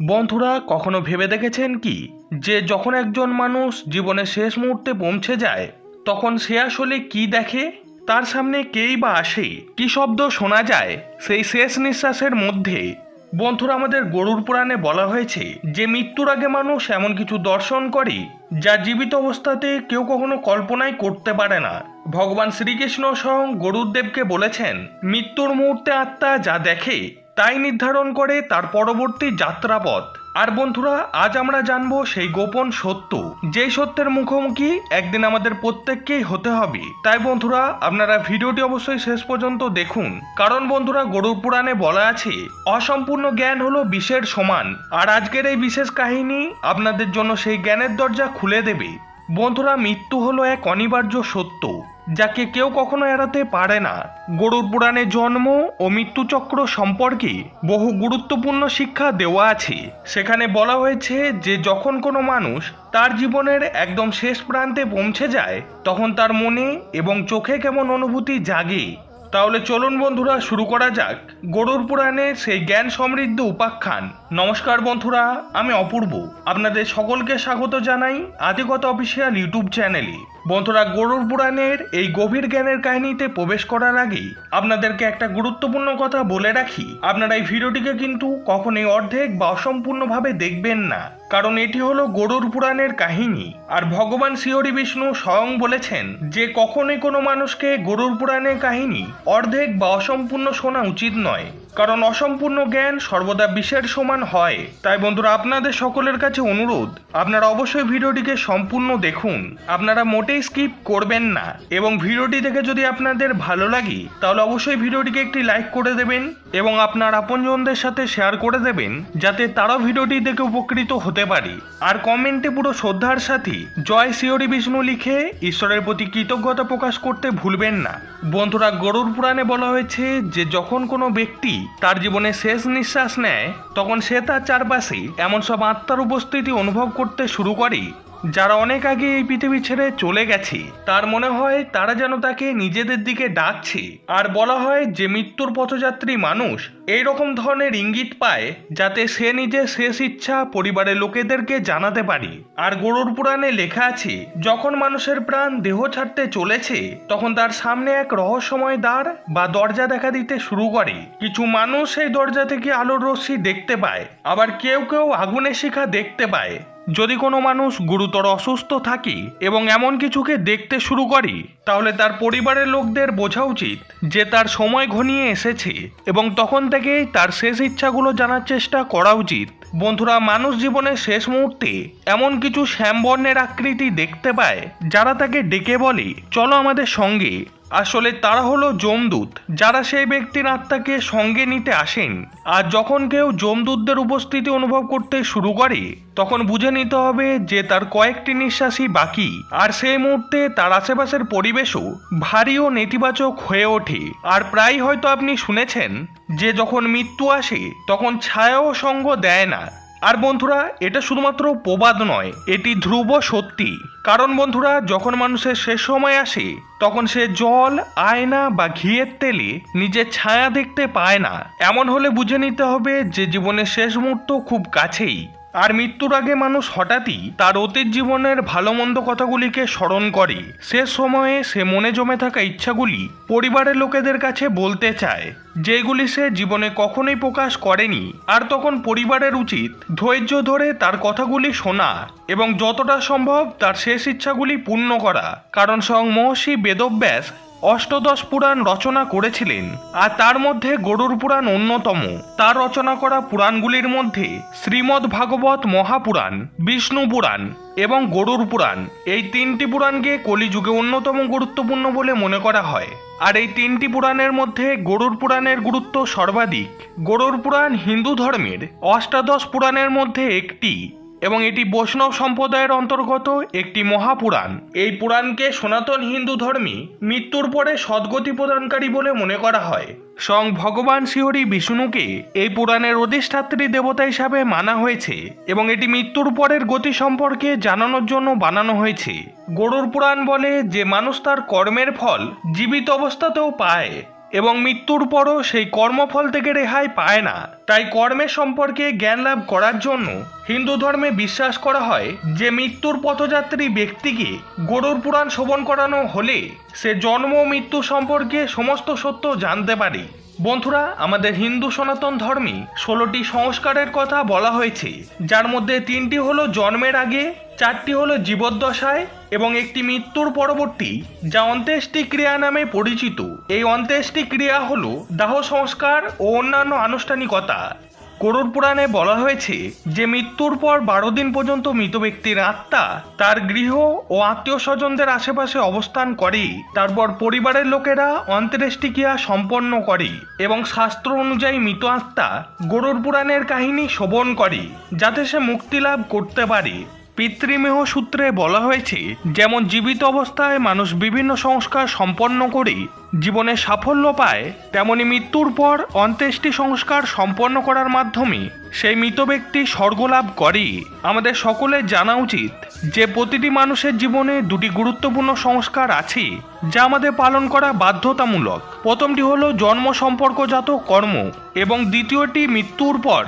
বন্ধুরা, কখনো ভেবে দেখেছেন কি যে যখন একজন মানুষ জীবনের শেষ মুহূর্তে পৌঁছে যায়, তখন সে আসলে কি দেখে? তার সামনে কেই বা আসে? কি শব্দ শোনা যায়? সেই শেষ নিঃশ্বাসের মধ্যে। বন্ধুরা, আমাদের গরুর পুরাণে বলা হয়েছে যে মৃত্যুর আগে মানুষ এমন কিছু দর্শন করে যা জীবিত অবস্থাতে কেউ কখনো কল্পনাই করতে পারে না। ভগবান শ্রীকৃষ্ণ স্বয়ং গরুর দেবকে বলেছেন, মৃত্যুর মুহূর্তে আত্মা যা দেখে তাই নির্ধারণ করে তার পরবর্তী যাত্রাপথ। আর বন্ধুরা, আজ আমরা জানব সেই গোপন সত্য। যেই সত্যের মুখোমুখি একদিন আমাদের প্রত্যেককেই হতে হবে। তাই বন্ধুরা, আপনারা ভিডিওটি অবশ্যই শেষ পর্যন্ত দেখুন। কারণ বন্ধুরা, গরুর পুরাণে বলা আছে, অসম্পূর্ণ জ্ঞান হলো বিষের সমান। আর আজকের এই বিশেষ কাহিনী আপনাদের জন্য সেই জ্ঞানের দরজা খুলে দেবে। বন্ধুরা, মৃত্যু হলো এক অনিবার্য সত্য। যাকে কেউ কখনো এড়াতে পারে না। গরুর পুরাণে জন্ম ও মৃত্যুচক্র সম্পর্কে বহু গুরুত্বপূর্ণ শিক্ষা দেওয়া আছে। সেখানে বলা হয়েছে যে, যখন কোনো মানুষ তার জীবনের একদম শেষ প্রান্তে পৌঁছে যায়, তখন তার মনে এবং চোখে কেমন অনুভূতি জাগে। তাহলে চলুন বন্ধুরা, শুরু করা যাক। গরুর পুরাণের সেই জ্ঞান সমৃদ্ধ উপাখ্যান। নমস্কার বন্ধুরা, আমি অপূর্ব। আপনাদের সকলকে স্বাগত জানাই আদিগত অফিসিয়াল ইউটিউব চ্যানেলে। বন্ধুরা, গরুর পুরাণের এই গভীর জ্ঞানের কাহিনীতে প্রবেশ করার আগেই আপনাদেরকে একটা গুরুত্বপূর্ণ কথা বলে রাখি। আপনারা এই ভিডিওটিকে কিন্তু কখনোই অর্ধেক বা অসম্পূর্ণভাবে দেখবেন না, কারণ এটি হলো গরুর পুরাণের কাহিনী। আর ভগবান শ্রীহরি বিষ্ণু স্বয়ং বলেছেন যে, কখনোই কোনো মানুষকে গরুর পুরাণের কাহিনী অর্ধেক বা অসম্পূর্ণ শোনা উচিত নয়। কারণ অসম্পূর্ণ জ্ঞান সর্বদা বিষের সমান হয়। তাই বন্ধুরা, আপনাদের সকলের কাছে অনুরোধ, আপনারা অবশ্যই ভিডিওটিকে সম্পূর্ণ দেখুন। আপনারা মোটেই স্কিপ করবেন না। এবং ভিডিওটি দেখে যদি আপনাদের ভালো লাগে, তাহলে অবশ্যই ভিডিওটিকে একটি লাইক করে দেবেন এবং আপনার আপনজনদের সাথে শেয়ার করে দেবেন, যাতে তারাও ভিডিওটি দেখে উপকৃত হতে পারে। আর কমেন্টে পুরো শ্রদ্ধার সাথে জয় শিওরি বিষ্ণু লিখে ঈশ্বরের প্রতি কৃতজ্ঞতা প্রকাশ করতে ভুলবেন না। বন্ধুরা গরুর পুরাণে বলা হয়েছে যে, যখন কোনো ব্যক্তি তার জীবনে শেষ নিঃশ্বাস নেয়, তখন সে তার চারপাশে এমন সব আত্মার উপস্থিতি অনুভব করতে শুরু করে যারা অনেক আগে এই পৃথিবী ছেড়ে চলে গেছে, তার মনে হয় তারা যেন তাকে নিজেদের দিকে ডাকছে। আর বলা হয় যে মৃত্যুর পথযাত্রী মানুষ এই রকম ধরনের ইঙ্গিত পায় যাতে সে নিজের শেষ ইচ্ছা পরিবারের লোকেদেরকে জানাতে পারে। আর গরুর পুরাণে লেখা আছে, যখন মানুষের প্রাণ দেহ ছাড়তে চলেছে, তখন তার সামনে এক রহস্যময় দ্বার বা দরজা দেখা দিতে শুরু করে। কিছু মানুষ এই দরজা থেকে আলোর রশ্মি দেখতে পায়, আবার কেউ কেউ আগুনের শিখা দেখতে পায়। যদি কোনো মানুষ গুরুতর অসুস্থ থাকে এবং এমন কিছুকে দেখতে শুরু করে, তাহলে তার পরিবারের লোকদের বোঝা উচিত যে তার সময় ঘনিয়ে এসেছে এবং তখন থেকেই তার শেষ ইচ্ছাগুলো জানার চেষ্টা করা উচিত। বন্ধুরা, মানুষ জীবনের শেষ মুহূর্তে এমন কিছু শ্যামবর্ণের আকৃতি দেখতে পায়, যারা তাকে ডেকে বলে, চলো আমাদের সঙ্গে আসলে তারা হলো যমদূত, যারা সেই ব্যক্তির আত্মাকে সঙ্গে নিতে আসেন। আর যখন কেউ যমদূতদের উপস্থিতি অনুভব করতে শুরু করে, তখন বুঝে নিতে হবে যে তার কয়েকটি নিঃশ্বাসই বাকি। আর সেই মুহূর্তে তার আশেপাশের পরিবেশও ভারী ও নেতিবাচক হয়ে ওঠে। আর প্রায় হয়তো আপনি শুনেছেন যে যখন মৃত্যু আসে, তখন ছায়াও সঙ্গ দেয় না। আর বন্ধুরা, এটা শুধুমাত্র প্রবাদ নয়, এটি ধ্রুব সত্যি। কারণ বন্ধুরা, যখন মানুষের শেষ সময় আসে, তখন সে জল, আয়না বা ঘিয়ের তেলে নিজের ছায়া দেখতে পায় না। এমন হলে বুঝে নিতে হবে যে জীবনের শেষ মুহূর্ত খুব কাছেই। আর মৃত্যুর আগে মানুষ হঠাৎই তার অতীত জীবনের ভালো মন্দ কথাগুলিকে স্মরণ করে। সে সময়ে সে মনে জমে থাকা ইচ্ছাগুলি পরিবারের লোকেদের কাছে বলতে চায় যেগুলি সে জীবনে কখনোই প্রকাশ করেনি। আর তখন পরিবারের উচিত ধৈর্য ধরে তার কথাগুলি শোনা এবং যতটা সম্ভব তার শেষ ইচ্ছাগুলি পূর্ণ করা। কারণ স্বয়ং মহর্ষি বেদব্যাস অষ্টদশ পুরাণ রচনা করেছিলেন, আর তার মধ্যে গরুর পুরাণ অন্যতম। তার রচনা করা পুরাণগুলির মধ্যে শ্রীমদ্ ভাগবত মহাপুরাণ, বিষ্ণু পুরাণ এবং গরুর পুরাণ, এই তিনটি পুরাণকে কলিযুগে অন্যতম গুরুত্বপূর্ণ বলে মনে করা হয়। আর এই তিনটি পুরাণের মধ্যে গরুর পুরাণের গুরুত্ব সর্বাধিক। গরুর পুরাণ হিন্দু ধর্মের অষ্টাদশ পুরাণের মধ্যে একটি। এবং এটি বৈষ্ণব সম্প্রদায়ের অন্তর্গত একটি মহাপুরাণ। এই পুরাণকে সনাতন হিন্দু ধর্মী মৃত্যুর পরে সদ্গতি প্রদানকারী বলে মনে করা হয়। স্বয়ং ভগবান শিহরি বিষ্ণুকে এই পুরাণের অধিষ্ঠাত্রী দেবতা হিসাবে মানা হয়েছে এবং এটি মৃত্যুর পরের গতি সম্পর্কে জানানোর জন্য বানানো হয়েছে। গরুর পুরাণ বলে যে মানুষ তার কর্মের ফল জীবিত অবস্থাতেও পায় এবং মৃত্যুর পরও সেই কর্মফল থেকে রেহাই পায় না। তাই কর্মের সম্পর্কে জ্ঞান লাভ করার জন্য হিন্দু ধর্মে বিশ্বাস করা হয় যে মৃত্যুর পথযাত্রী ব্যক্তিকে গরুর পুরাণ শোভন করানো হলে সে জন্ম মৃত্যু সম্পর্কে সমস্ত সত্য জানতে পারে। বন্ধুরা, আমাদের হিন্দু সনাতন ধর্মে ষোলোটি সংস্কারের কথা বলা হয়েছে, যার মধ্যে তিনটি হলো জন্মের আগে, চারটি হলো জীবদ্দশায়, এবং একটি মৃত্যুর পরবর্তী, যা অন্ত্যেষ্টি ক্রিয়া নামে পরিচিত। এই অন্ত্যেষ্টি ক্রিয়া হলো দাহ সংস্কার ও অন্যান্য আনুষ্ঠানিকতা। গরুর পুরাণে বলা হয়েছে যে মৃত্যুর পর বারো দিন পর্যন্ত মৃত ব্যক্তির আত্মা তার গৃহ ও আত্মীয় স্বজনদের আশেপাশে অবস্থান করে। তারপর পরিবারের লোকেরা অন্ত্যেষ্টিক্রিয়া সম্পন্ন করে এবং শাস্ত্র অনুযায়ী মৃত আত্মা গরুর পুরাণের কাহিনী শোভন করে, যাতে সে মুক্তি লাভ করতে পারে। পিতৃমেহ সূত্রে বলা হয়েছে, যেমন জীবিত অবস্থায় মানুষ বিভিন্ন সংস্কার সম্পন্ন করে জীবনে সাফল্য পায়, তেমনি মৃত্যুর পর অন্ত্যেষ্টি সংস্কার সম্পন্ন করার মাধ্যমে সেই মৃত ব্যক্তি স্বর্গলাভ করে। আমাদের সকলের জানা উচিত যে প্রতিটি মানুষের জীবনে দুটি গুরুত্বপূর্ণ সংস্কার আছে, যা আমাদের পালন করা বাধ্যতামূলক। প্রথমটি হলো জন্ম সম্পর্কজাত কর্ম এবং দ্বিতীয়টি মৃত্যুর পর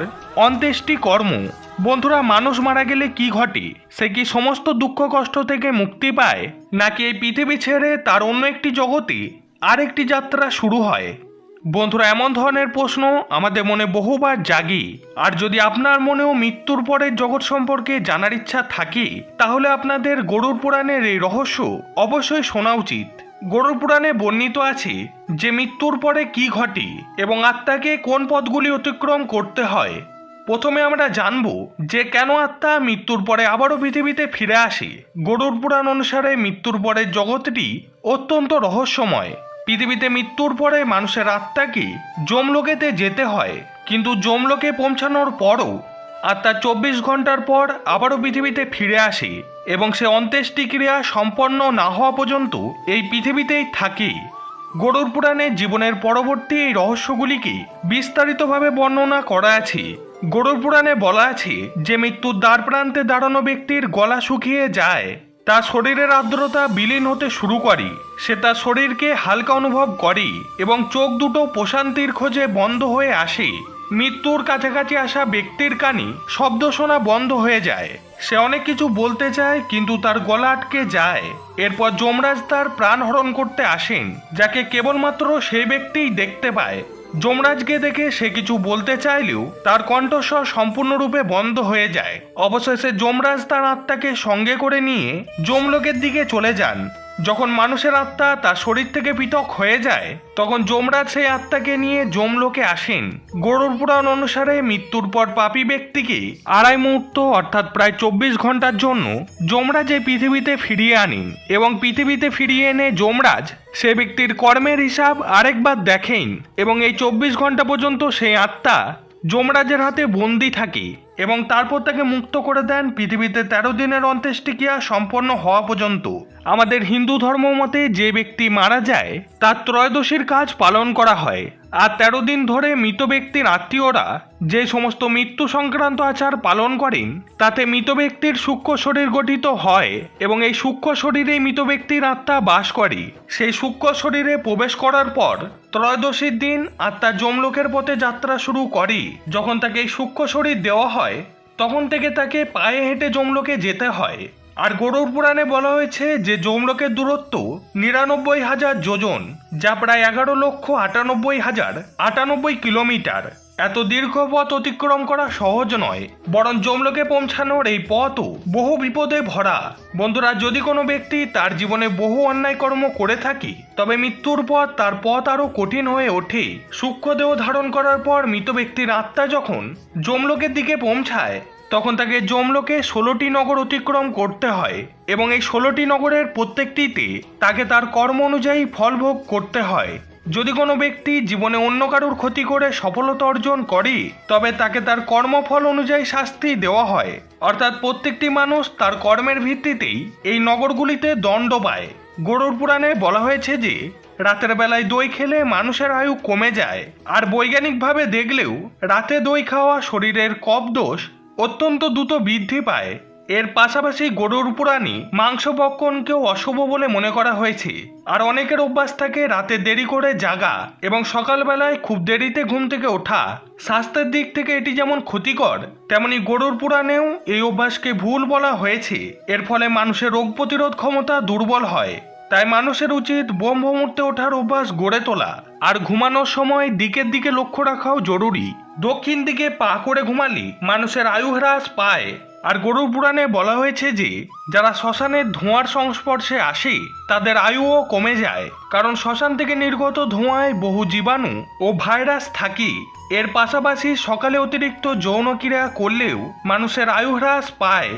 অন্ত্যেষ্টি কর্ম। বন্ধুরা, মানুষ মারা গেলে কি ঘটে? সে কি সমস্ত দুঃখ কষ্ট থেকে মুক্তি পায়? নাকি এই পৃথিবী ছেড়ে তার অন্য একটি জগতে আরেকটি যাত্রা শুরু হয়? বন্ধুরা, এমন ধরনের প্রশ্ন আমাদের মনে বহুবার জাগি। আর যদি আপনার মনেও মৃত্যুর পরের জগৎ সম্পর্কে জানার ইচ্ছা থাকে, তাহলে আপনাদের গরুর পুরাণের এই রহস্য অবশ্যই শোনা উচিত। গরুর পুরাণে বর্ণিত আছে যে মৃত্যুর পরে কি ঘটে এবং আত্মাকে কোন পথগুলি অতিক্রম করতে হয়। প্রথমে আমরা জানব যে কেন আত্মা মৃত্যুর পরে আবারও পৃথিবীতে ফিরে আসে। গরুর পুরাণ অনুসারে মৃত্যুর পরের জগৎটি অত্যন্ত রহস্যময়। পৃথিবীতে মৃত্যুর পরে মানুষের আত্মাকে জমলোকেতে যেতে হয়, কিন্তু জমলোকে পৌঁছানোর পরও আত্মা চব্বিশ ঘণ্টার পর আবারও পৃথিবীতে ফিরে আসে এবং সে অন্ত্যেষ্টিক্রিয়া সম্পন্ন না হওয়া পর্যন্ত এই পৃথিবীতেই থাকে। গরুর পুরাণে জীবনের পরবর্তী এই রহস্যগুলিকে বিস্তারিতভাবে বর্ণনা করা আছে। গরুর পুরাণে বলা আছে, যে মৃত্যুর দ্বার প্রান্তে দাঁড়ানো ব্যক্তির গলা শুকিয়ে যায়, তার শরীরের আর্দ্রতা বিলীন হতে শুরু করে। সে তার শরীরকে হালকা অনুভব করে এবং চোখ দুটো প্রশান্তির খোঁজে বন্ধ হয়ে আসে। মৃত্যুর কাছাকাছি আসা ব্যক্তির কানে শব্দ শোনা বন্ধ হয়ে যায়। সে অনেক কিছু বলতে চায়, কিন্তু তার গলা আটকে যায়। এরপর যমরাজ তার প্রাণ হরণ করতে আসেন, যাকে কেবলমাত্র সেই ব্যক্তিই দেখতে পায়। যমরাজকে দেখে সে কিছু বলতে চাইলেও তার কণ্ঠস্বর সম্পূর্ণরূপে বন্ধ হয়ে যায়। অবশেষে যমরাজ তার আত্মাকে সঙ্গে করে নিয়ে যমলোকের দিকে চলে যান। যখন মানুষের আত্মা তার শরীর থেকে পৃথক হয়ে যায়, তখন যমরাজ সেই আত্মাকে নিয়ে যমলোকে আসেন। গরুর পুরাণ অনুসারে মৃত্যুর পর পাপী ব্যক্তিকে আড়াই মুহূর্ত অর্থাৎ প্রায় চব্বিশ ঘণ্টার জন্য যমরাজ এই পৃথিবীতে ফিরিয়ে আনেন এবং পৃথিবীতে ফিরিয়ে এনে যমরাজ সে ব্যক্তির কর্মের হিসাব আরেকবার দেখেন এবং এই চব্বিশ ঘণ্টা পর্যন্ত সেই আত্মা যমরাজের হাতে বন্দি থাকে এবং তারপর তাকে মুক্ত করে দেন পৃথিবীতে তেরো দিনের অন্ত্যেষ্টিক্রিয়া সম্পন্ন হওয়া পর্যন্ত। আমাদের হিন্দু ধর্ম মতে যে ব্যক্তি মারা যায়, তার ত্রয়োদশীর কাজ পালন করা হয়। আর তেরো দিন ধরে মৃত ব্যক্তির আত্মীয়রা যে সমস্ত মৃত্যু সংক্রান্ত আচার পালন করেন, তাতে মৃত ব্যক্তির সূক্ষ্ম শরীর গঠিত হয় এবং এই সূক্ষ্ম শরীরে মৃত ব্যক্তির আত্মা বাস করে। সেই সূক্ষ্ম শরীরে প্রবেশ করার পর ত্রয়োদশীর দিন আত্মা যমলোকের পথে যাত্রা শুরু করে যখন তাকে এই সূক্ষ্ম শরীর দেওয়া হয়, তখন থেকে তাকে পায়ে হেঁটে যমলোকে যেতে হয়। আর গরুর পুরাণে বলা হয়েছে যে যমলোকের দূরত্ব নিরানব্বই হাজার যোজন, যা প্রায় এগারো লক্ষ আটানব্বই হাজার আটানব্বই কিলোমিটার। এত দীর্ঘ পথ অতিক্রম করা সহজ নয়, বরং যমলোকে পৌঁছানোর এই পথও বহু বিপদে ভরা। বন্ধুরা, যদি কোনো ব্যক্তি তার জীবনে বহু অন্যায় কর্ম করে থাকে, তবে মৃত্যুর পর তার পথ আরও কঠিন হয়ে ওঠে। সূক্ষ্ম দেহ ধারণ করার পর মৃত ব্যক্তির আত্মা যখন যমলোকের দিকে পৌঁছায় তখন তাকে যমলোকে ষোলোটি নগর অতিক্রম করতে হয় এবং এই ষোলোটি নগরের প্রত্যেকটিতে তাকে তার কর্ম অনুযায়ী ফলভোগ করতে হয়। যদি কোনো ব্যক্তি জীবনে অন্য কারোর ক্ষতি করে সফলতা অর্জন করে, তবে তাকে তার কর্মফল অনুযায়ী শাস্তি দেওয়া হয়। অর্থাৎ প্রত্যেকটি মানুষ তার কর্মের ভিত্তিতেই এই নগরগুলিতে দণ্ড পায়। গরুর পুরাণে বলা হয়েছে যে, রাতের বেলায় দই খেলে মানুষের আয়ু কমে যায়, আর বৈজ্ঞানিকভাবে দেখলেও রাতে দই খাওয়া শরীরের কফ দোষ অত্যন্ত দ্রুত বৃদ্ধি পায়। এর পাশাপাশি গরুর পুরাণে মাংস ভক্ষণকেও অশুভ বলে মনে করা হয়েছে। আর অনেকের অভ্যাস থাকে রাতে দেরি করে জাগা এবং সকালবেলায় খুব দেরিতে ঘুম থেকে ওঠা। স্বাস্থ্যের দিক থেকে এটি যেমন ক্ষতিকর, তেমনি গরুর পুরাণেও এই অভ্যাসকে ভুল বলা হয়েছে। এর ফলে মানুষের রোগ প্রতিরোধ ক্ষমতা দুর্বল হয়। তাই মানুষের উচিত ব্রহ্ম ওঠার অভ্যাস গড়ে তোলা। আর ঘুমানোর সময় দিকের দিকে লক্ষ্য রাখাও জরুরি। দক্ষিণ দিকে পা করে ঘুমালে, মানুষের আয়ু হ্রাস পায়। আর গরু পুরাণে বলা হয়েছে যে, যারা শ্মশানের ধোঁয়ার সংস্পর্শে আসে, তাদের আয়ুও কমে যায়। কারণ শ্মশান থেকে নির্গত ধোঁয়ায় বহু জীবাণু ও ভাইরাস থাকে। এর পাশাপাশি সকালে অতিরিক্ত যৌন ক্রিয়া করলেও মানুষের আয়ু হ্রাস পায়।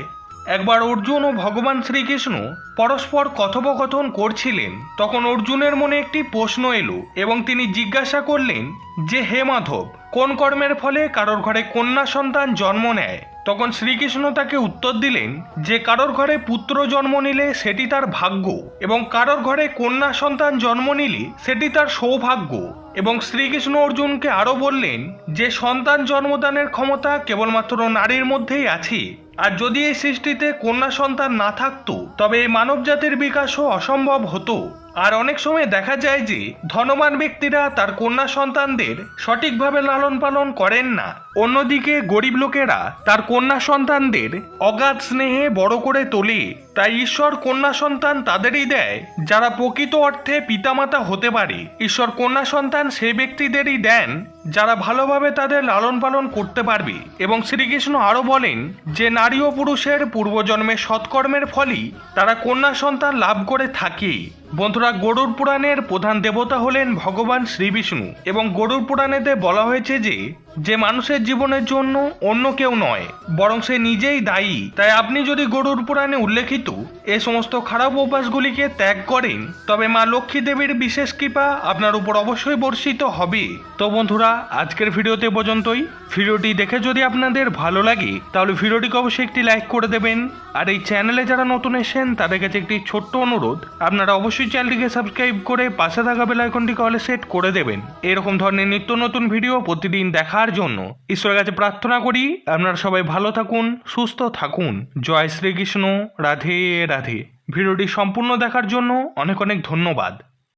একবার অর্জুন ও ভগবান শ্রীকৃষ্ণ পরস্পর কথোপকথন করছিলেন। তখন অর্জুনের মনে একটি প্রশ্ন এলো এবং তিনি জিজ্ঞাসা করলেন যে, হে মাধব কোন কর্মের ফলে কারোর ঘরে কন্যা সন্তান জন্ম নেয়? তখন শ্রীকৃষ্ণ তাকে উত্তর দিলেন যে কারোর ঘরে পুত্র জন্ম নিলে সেটি তার ভাগ্য এবং কারোর ঘরে কন্যা সন্তান জন্ম নিলে সেটি তার সৌভাগ্য। এবং শ্রীকৃষ্ণ অর্জুনকে আরও বললেন যে সন্তান জন্মদানের ক্ষমতা কেবলমাত্র নারীর মধ্যেই আছে। আর যদি এই সৃষ্টিতে কন্যা সন্তান না থাকতো, তবে এই মানব জাতির বিকাশও অসম্ভব হতো। আর অনেক সময় দেখা যায় যে ধনবান ব্যক্তিরা তার কন্যা সন্তানদের সঠিকভাবে লালন পালন করেন না। অন্যদিকে গরিব লোকেরা তার কন্যা সন্তানদের অগাধ স্নেহে বড় করে তোলে। তাই ঈশ্বর কন্যা সন্তান তাদেরই দেয়, যারা প্রকৃত অর্থে পিতামাতা হতে পারে। ঈশ্বর কন্যা সন্তান সেই ব্যক্তিদেরই দেন, যারা ভালোভাবে তাদের লালন পালন করতে পারবে। এবং শ্রীকৃষ্ণ আরও বলেন যে, নারী ও পুরুষের পূর্বজন্মের সৎকর্মের ফলই তারা কন্যা সন্তান লাভ করে থাকে। বন্ধুরা, গরুর পুরাণের প্রধান দেবতা হলেন ভগবান শ্রীবিষ্ণু। এবং গরুর পুরাণেতে বলা হয়েছে যে যে মানুষের জীবনের জন্য অন্য কেউ নয়, বরং সে নিজেই দায়ী। তাই আপনি যদি গরুর পুরাণে উল্লেখিত এ সমস্ত খারাপ অভ্যাসগুলিকে ত্যাগ করেন, তবে মা লক্ষ্মী দেবীর বিশেষ কৃপা আপনার উপর অবশ্যই বর্ষিত হবে। তো বন্ধুরা, আজকের ভিডিওতে পর্যন্তই। ভিডিওটি দেখে যদি আপনাদের ভালো লাগে, তাহলে ভিডিওটিকে অবশ্যই একটি লাইক করে দেবেন। আর এই চ্যানেলে যারা নতুন এসেছেন, তাদের কাছে একটি ছোট্ট অনুরোধ, আপনারা অবশ্যই চ্যানেলটিকে সাবস্ক্রাইব করে পাশে থাকা বেল আইকনটিকে অলে সেট করে দেবেন। এরকম ধরনের নিত্য নতুন ভিডিও প্রতিদিন দেখার জন্য ঈশ্বরের কাছে প্রার্থনা করি। আপনারা সবাই ভালো থাকুন, সুস্থ থাকুন। জয় শ্রীকৃষ্ণ, রাধে রাধে। ভিডিওটি সম্পূর্ণ দেখার জন্য অনেক অনেক ধন্যবাদ।